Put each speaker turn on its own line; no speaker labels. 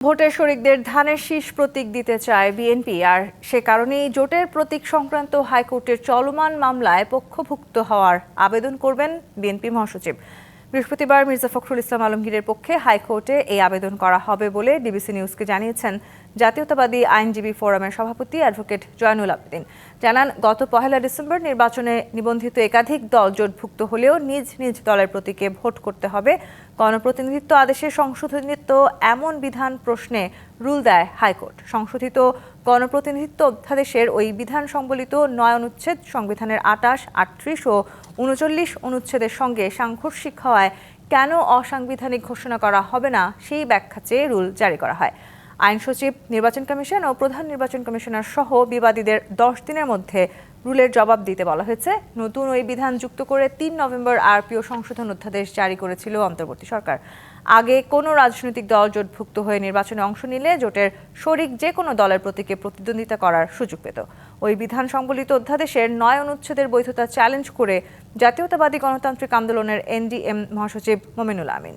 ভোটের শরিকদের ধানের শীষ প্রতীক দিতে চায় বিএনপি, আর সে কারণেই জোটের প্রতীক সংক্রান্ত হাইকোর্টের চলমান মামলায় পক্ষভুক্ত হওয়ার আবেদন করবেন বিএনপি মহাসচিব। বৃহস্পতিবার মির্জা ফখরুল ইসলাম আলমগীরের পক্ষে হাইকোর্টে এই আবেদন করা হবে বলে ডিবিসি নিউজকে জানিয়েছেন জাতীয়তাবাদী আইনজীবী ফোরামের সভাপতি অ্যাডভোকেট জয়নুল আবেদিন। জানান, গত পহেলা ডিসেম্বর নির্বাচনে নিবন্ধিত একাধিক দল জোটভুক্ত হলেও নিজ নিজ দলের প্রতীকে ভোট করতে হবে। গণপ্রতিনিধিত্ব আদেশে সংশোধনীত এমন বিধান প্রশ্নে রুল দেয় হাইকোর্ট। সংশোধিত গণপ্রতিনিধিত্ব অধ্যাদেশের ওই বিধান সম্বলিত নয় অনুচ্ছেদ সংবিধানের আটাশ, আটত্রিশ ও উনচল্লিশ অনুচ্ছেদের সঙ্গে সাংঘর্ষিক হওয়ায় কেন অসাংবিধানিক ঘোষণা করা হবে না, সেই ব্যাখ্যা চেয়ে রুল জারি করা হয়। আইন সচিব, নির্বাচন কমিশন ও প্রধান নির্বাচন কমিশনার সহ বিবাদীদের দশ দিনের মধ্যে রুলের জবাব দিতে বলা হয়েছে। নতুন ওই বিধান যুক্ত করে তিন নভেম্বর আরপিও সংশোধন অধ্যাদেশ জারি করেছিল অন্তর্বর্তী সরকার। আগে কোনো রাজনৈতিক দল জোটভুক্ত হয়ে নির্বাচনে অংশ নিলে জোটের শরিক যে কোনো দলের প্রতীকে প্রতিদ্বন্দ্বিতা করার সুযোগ পেত। ওই বিধান সংবলিত অধ্যাদেশের নয় অনুচ্ছেদের বৈধতা চ্যালেঞ্জ করে জাতীয়তাবাদী গণতান্ত্রিক আন্দোলনের এনডিএম মহাসচিব মোমিনুল আমিন।